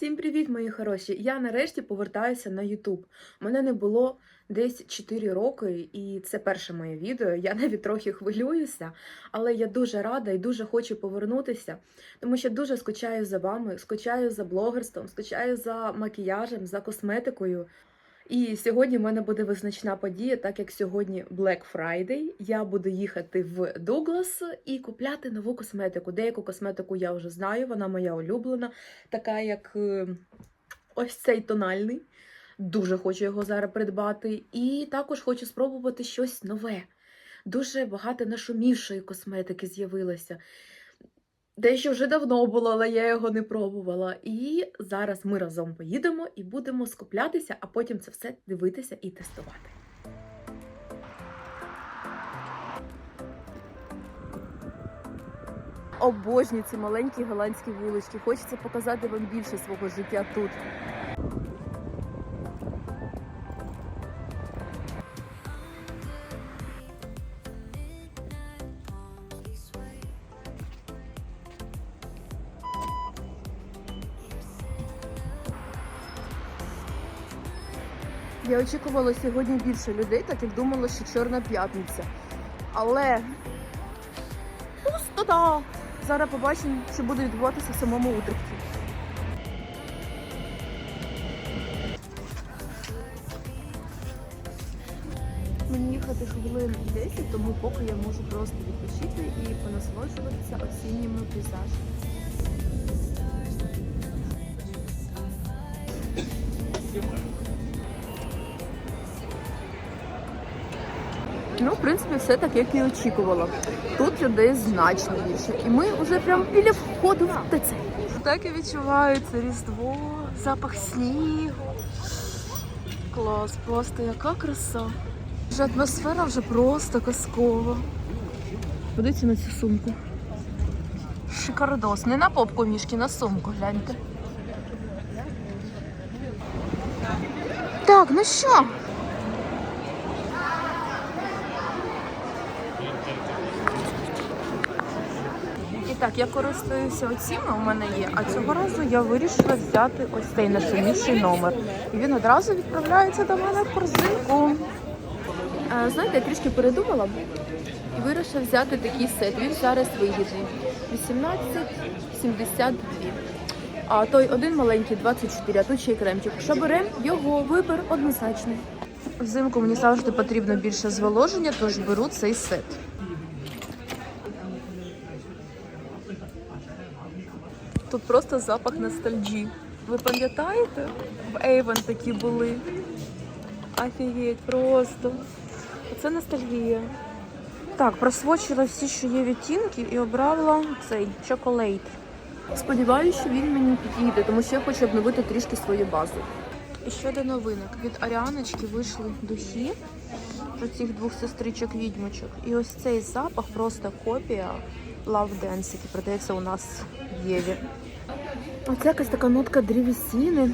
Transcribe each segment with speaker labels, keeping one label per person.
Speaker 1: Всім привіт, мої хороші! Я нарешті повертаюся на YouTube. Мене не було десь 4 роки, і це перше моє відео. Я навіть трохи хвилююся, але я дуже рада і дуже хочу повернутися, тому що дуже скучаю за вами, скучаю за блогерством, скучаю за макіяжем, за косметикою. І сьогодні в мене буде визначна подія, так як сьогодні Black Friday. Я буду їхати в Дуглас і купляти нову косметику. Деяку косметику я вже знаю, вона моя улюблена, така як е, ось цей тональний. Дуже хочу його зараз придбати. І також хочу спробувати щось нове. Дуже багато нашумівшої косметики з'явилося. Дещо вже давно було, але я його не пробувала. І зараз ми разом поїдемо і будемо скуплятися, а потім це все дивитися і тестувати. Обожнюю ці маленькі голландські вулички. Хочеться показати вам більше свого життя тут. Я очікувала сьогодні більше людей, так як думала, що Чорна п'ятниця. Але пустота! Зараз побачимо, що буде відбуватися в самому Утрехті. Мені їхати хвилин 10, тому поки я можу просто відпочити і понасолоджуватися осінніми пейзажами. В принципі, все так, як і очікувала. Тут людей значно більше. І ми вже прямо біля входу в ТЦ. Так і відчувається Різдво, запах снігу. Клас, просто яка краса. Вже атмосфера вже просто казкова. Подивіться на цю сумку. Шикардос. Не на попку мішки, на сумку, гляньте. Так, ну що? І так, я користуюся оціми, у мене є, а цього разу я вирішила взяти ось цей найсильніший номер. І він одразу відправляється до мене в корзинку. А, знаєте, я трішки передумала і вирішила взяти такий сет. Він зараз вигідний. 18,72. А той один маленький 24, а тут ще й кремчик. Що беремо, його вибір однозначний. Взимку мені завжди потрібно більше зволоження, тож беру цей сет. Тут просто запах ностальджі. Ви пам'ятаєте? В Avon такі були. Офігеть, просто. Це ностальгія. Так, просвочила всі, що є відтінки, і обрала цей чоколейт. Сподіваюся, що він мені підійде, тому що я хочу обновити трішки свою базу. І щодо новинок, від Аріаночки вийшли духи про цих двох сестричок відьмочок. І ось цей запах просто копія Love Dance, який продається у нас в Єві. Оце якась така нотка древесини.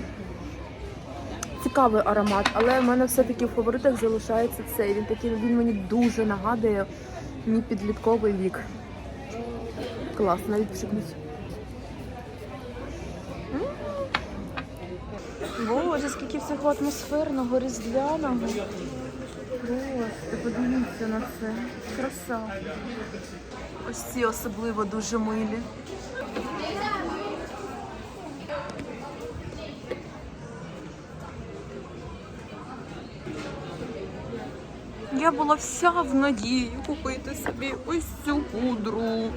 Speaker 1: Цікавий аромат, але в мене все-таки в фаворитах залишається цей. Він такий, він мені дуже нагадує мій підлітковий вік. Клас, навіть пшикнуть. Боже, скільки всього атмосферного, різдвяного. Боже, подивіться на це. Краса. Ось ці особливо дуже милі. Я була вся в надії купити собі ось цю пудру.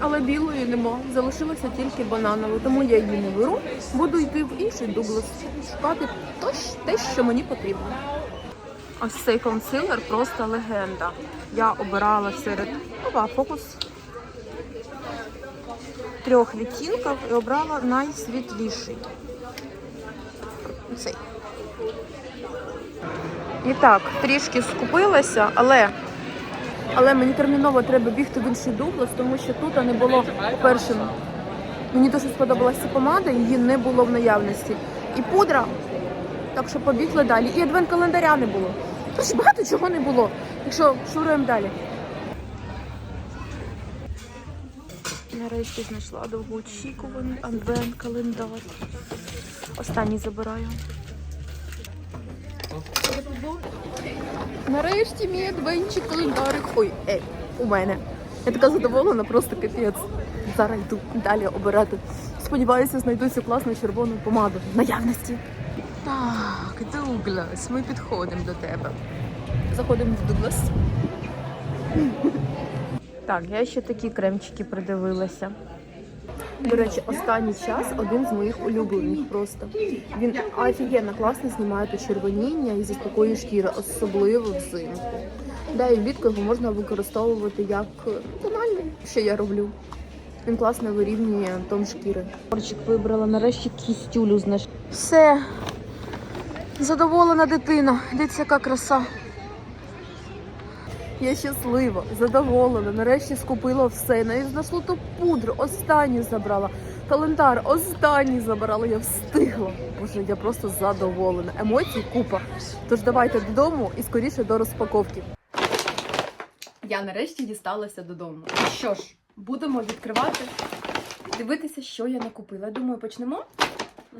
Speaker 1: Але білої нема. Залишилося тільки бананову, тому я її не беру. Буду йти в інший Дуглас, шукати те, що мені потрібно. Ось цей консилер просто легенда. Я обирала серед Ова, фокус трьох відтінків і обрала найсвітліший. Цей. І так, трішки скупилася, але, але мені терміново треба бігти в інший Дуглас, тому що тут не було першим. Мені дуже сподобалася помада, її не було в наявності. І пудра. Так що побігли далі. І адвент календаря не було. Тож багато чого не було. Так що шуруємо далі. Нарешті знайшла довгоочікуваний адвент-календар. Останній забираю. Нарешті мій адвентчик календарик. Ой, ей, у мене. Я така задоволена, просто капець. Зараз йду далі обирати. Сподіваюся, знайду цю класну червону помаду в наявності. Так, Дуглас, ми підходимо до тебе. Заходимо в Дуглас. Так, я ще такі кремчики придивилася. До речі, останній час один з моїх улюблених просто. Він офігенно класно знімає почервоніння і заспокоює шкіри, особливо взимку. Да, і влітку його можна використовувати як тональний, що я роблю. Він класно вирівнює тон шкіри. Орчик вибрала, нарешті кістюлю. Все. Задоволена дитина. Дивіться, яка краса. Я щаслива, задоволена. Нарешті скупила все. Навіть знайшла ту пудру, останню забрала. Календар останній забрала. Я встигла. Боже, я просто задоволена. Емоцій купа. Тож давайте додому і скоріше до розпаковки. Я нарешті дісталася додому. Що ж, будемо відкривати, дивитися, що я накупила. Думаю, почнемо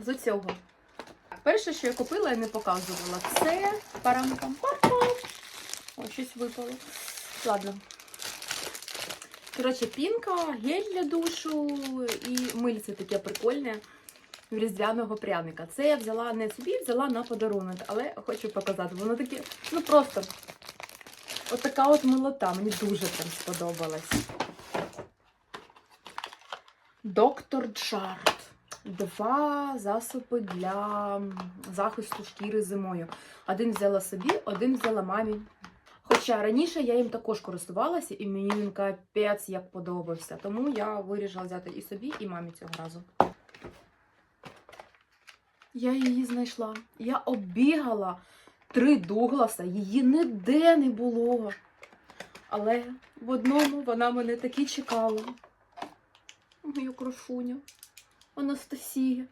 Speaker 1: з цього. Перше, що я купила, я не показувала, це парам-пам-пам. О, щось випало. Ладно. Коротше, пінка, гель для душу і мильце таке прикольне різдвяного пряника. Це я взяла не собі, взяла на подарунок, але хочу показати. Воно таке, ну просто от така от милота. Мені дуже прям сподобалась. Доктор Джарт. Два засоби для захисту шкіри зимою. Один взяла собі, один взяла мамі. Хоча раніше я їм також користувалася, і мені він капець як подобався. Тому я вирішила взяти і собі, і мамі цього разу. Я її знайшла. Я оббігала три Дугласа, її ніде не було. Але в одному вона мене таки чекала. Мою красуню. Анастасія.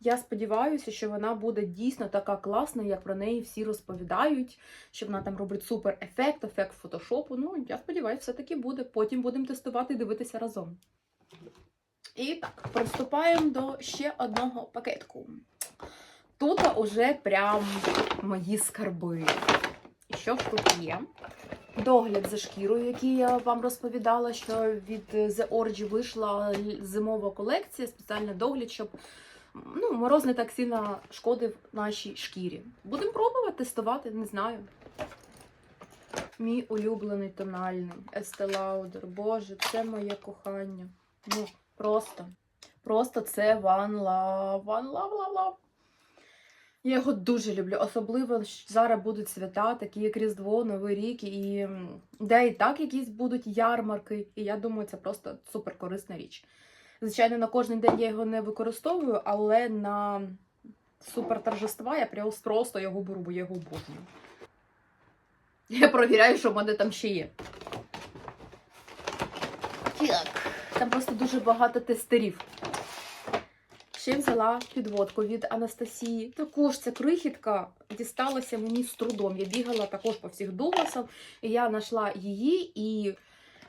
Speaker 1: Я сподіваюся, що вона буде дійсно така класна, як про неї всі розповідають, що вона там робить супер ефект, ефект фотошопу. Ну, я сподіваюся, все-таки буде. Потім будемо тестувати і дивитися разом. І так, приступаємо до ще одного пакетку. Тут уже прям мої скарби. Що ж тут є? Догляд за шкірою, який я вам розповідала, що від The Orgy вийшла зимова колекція, спеціальний догляд, щоб ну, мороз не так нашій шкірі. Будемо пробувати, тестувати, не знаю. Мій улюблений тональний Estee Lauder. Боже, це моє кохання. Ну, просто. Просто це One Love. One Love, Love, Love. Я його дуже люблю. Особливо зараз будуть свята, такі як Різдво, Новий рік, і де і так якісь будуть ярмарки. І я думаю, це просто супер корисна річ. Звичайно, на кожен день я його не використовую, але на супер торжества я просто його беру, бо я його обожнюю. Я провіряю, що в мене там ще є. Так, там просто дуже багато тестерів. Ще взяла підводку від Анастасії. Також ця крихітка дісталася мені з трудом. Я бігала також по всіх Дугласах, і я знайшла її і,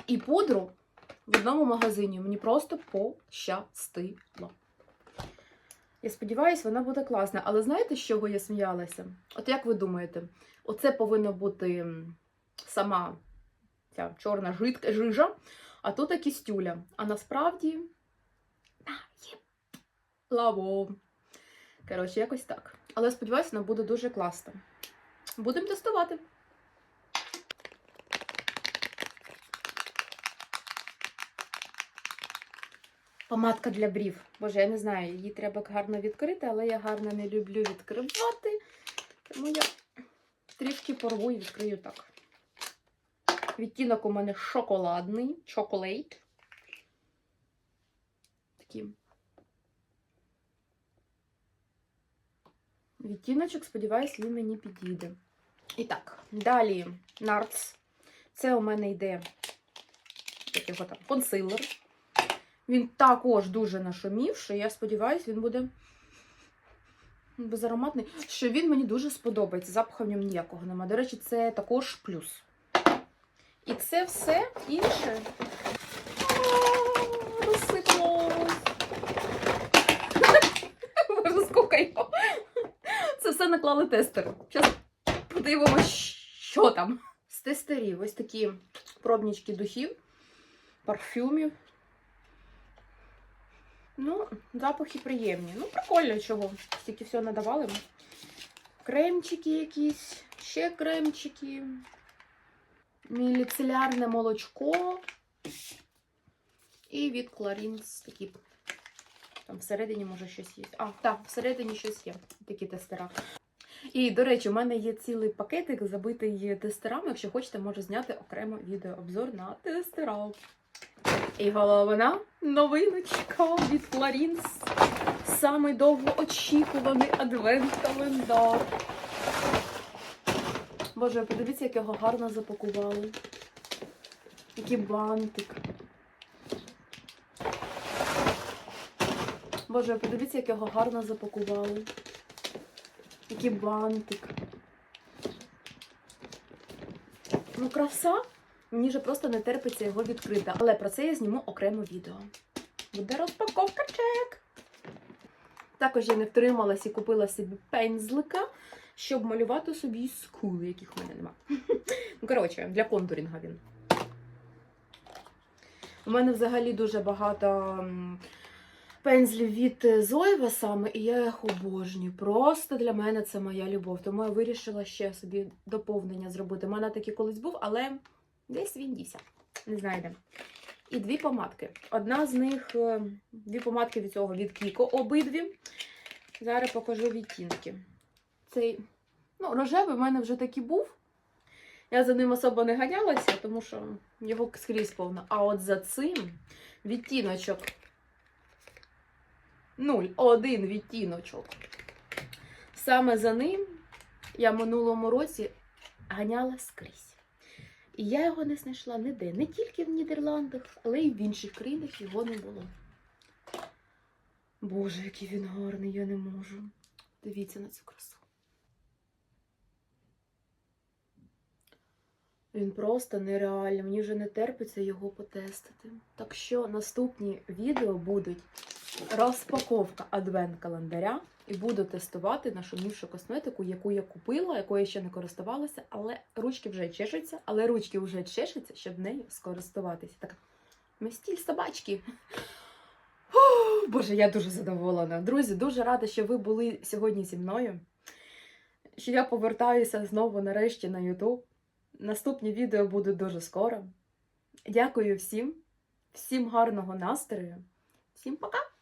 Speaker 1: і пудру в одному магазині. Мені просто пощастило. Я сподіваюся, вона буде класна. Але знаєте, з чого я сміялася? От як ви думаєте, оце повинна бути сама ця чорна жижа, а тут кістюля. А насправді. Є лаво. Коротше, якось так. Але сподіваюся, вона буде дуже класна. Будемо тестувати. Помадка для брів. Боже, я не знаю, її треба гарно відкрити, але я гарно не люблю відкривати. Тому я трішки порву і відкрию так. Відтінок у мене шоколадний, чоколейт. Такий відтіночок, сподіваюсь, він мені підійде. І так, далі Нартс. Це у мене йде як його там, консилер. Він також дуже нашумівший. Я сподіваюся, він буде безароматний. Що він мені дуже сподобається. Запаху в ньому ніякого немає. До речі, це також плюс. І це все інше Розсипалось. Його. Це все наклали тестери. Зараз подивимось, що там. З тестерів ось такі пробнички духів, парфюмів. Ну, запахи приємні. Ну, прикольно чого. Стільки все надавали. Кремчики якісь, ще кремчики. Міліцелярне молочко. І від Clarins такі. Там всередині може щось є. А, так, всередині щось є. Такі тестера. І, до речі, у мене є цілий пакетик забитий тестерами. Якщо хочете, можу зняти окремо відеообзор на тестера. І головна новиночка від Clarins. Самий довгоочікуваний адвент-календар. Боже, подивіться, як його гарно запакували. Який бантик. Боже, подивіться, як його гарно запакували. Який бантик. Ну, краса. Мені вже просто не терпиться його відкрити. Але про це я зніму окремо відео. Буде розпаковка чек. Також я не втрималась і купила собі пензлика, щоб малювати собі скули, яких в мене нема. Ну, коротше, для контурінга він. У мене взагалі дуже багато пензлів від Зоєва саме, і я їх обожнюю. Просто для мене це моя любов. Тому я вирішила ще собі доповнення зробити. У мене такий колись був, але десь він дівся. Не знаю де. І дві помадки. Одна з них, е, дві помадки від цього від Кіко, обидві. Зараз покажу відтінки. Цей, ну, рожевий в мене вже такий був. Я за ним особо не ганялася, тому що його скрізь повно. А от за цим відтіночок. Нуль, один відтіночок. Саме за ним я минулому році ганяла скрізь. І я його не знайшла ніде. Не тільки в Нідерландах, але й в інших країнах його не було. Боже, який він гарний, я не можу. Дивіться на цю красу. Він просто нереальний. Мені вже не терпиться його потестити. Так що наступні відео будуть розпаковка адвент-календаря і буду тестувати нашу нюшу косметику, яку я купила, якою ще не користувалася, але ручки вже чешуться, але ручки вже чешуться, щоб нею скористуватися. Так, стіль собачки. Фу, Боже, я дуже задоволена. Друзі, дуже рада, що ви були сьогодні зі мною. Що я повертаюся знову нарешті на YouTube. Наступні відео будуть дуже скоро. Дякую всім, всім гарного настрою. Всім пока!